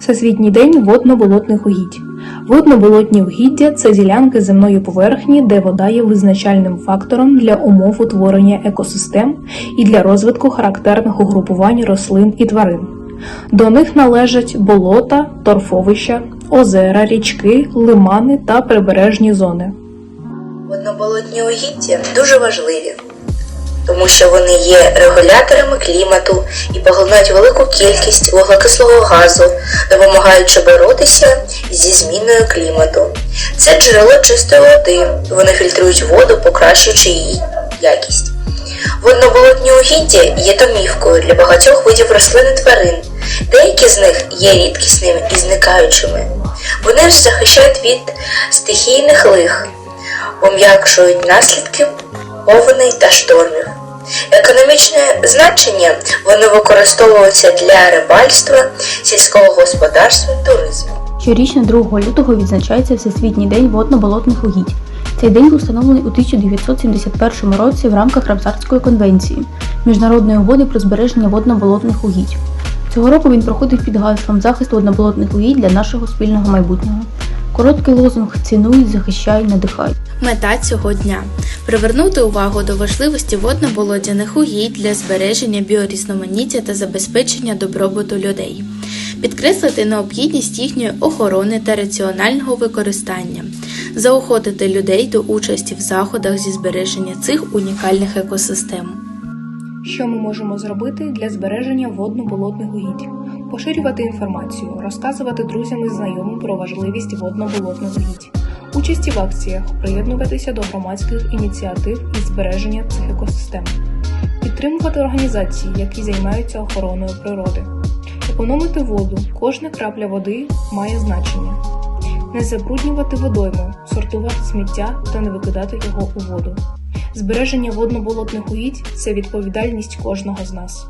Всесвітній день водно-болотних угідь. Водно-болотні угіддя це ділянки земної поверхні, де вода є визначальним фактором для умов утворення екосистем і для розвитку характерних угрупувань рослин і тварин. До них належать болота, торфовища, озера, річки, лимани та прибережні зони. Водноболотні угіддя дуже важливі, тому що вони є регуляторами клімату і поглинають велику кількість вуглекислого газу, допомагаючи боротися зі зміною клімату. Це джерело чистої води, вони фільтрують воду, покращуючи її якість. Водноболотні угіддя є домівкою для багатьох видів рослин і тварин. Деякі з них є рідкісними і зникаючими. Вони ж захищають від стихійних лих, пом'якшують наслідки повеней та штормів. Економічне значення вони використовуються для рибальства, сільського господарства, туризму. Щорічно 2 лютого відзначається Всесвітній день водно-болотних угідь. Цей день був встановлений у 1971 році в рамках Рамсарської конвенції міжнародної угоди про збереження водно-болотних угідь. Цього року він проходив під гаслом захист водно-болотних угідь для нашого спільного майбутнього. Короткий лозунг Цінуй, захищай, надихай. Мета цього дня привернути увагу до важливості водно-болотяних угідь для збереження біорізноманіття та забезпечення добробуту людей, підкреслити необхідність їхньої охорони та раціонального використання, заохотити людей до участі в заходах зі збереження цих унікальних екосистем. Що ми можемо зробити для збереження водно-болотних угідь? Поширювати інформацію, розказувати друзям і знайомим про важливість водно-болотних угідь, участі в акціях, приєднуватися до громадських ініціатив із збереження цих екосистем, підтримувати організації, які займаються охороною природи, економити воду. Кожна крапля води має значення. Не забруднювати водойми, сортувати сміття та не викидати його у воду. Збереження водно-болотних угідь це відповідальність кожного з нас.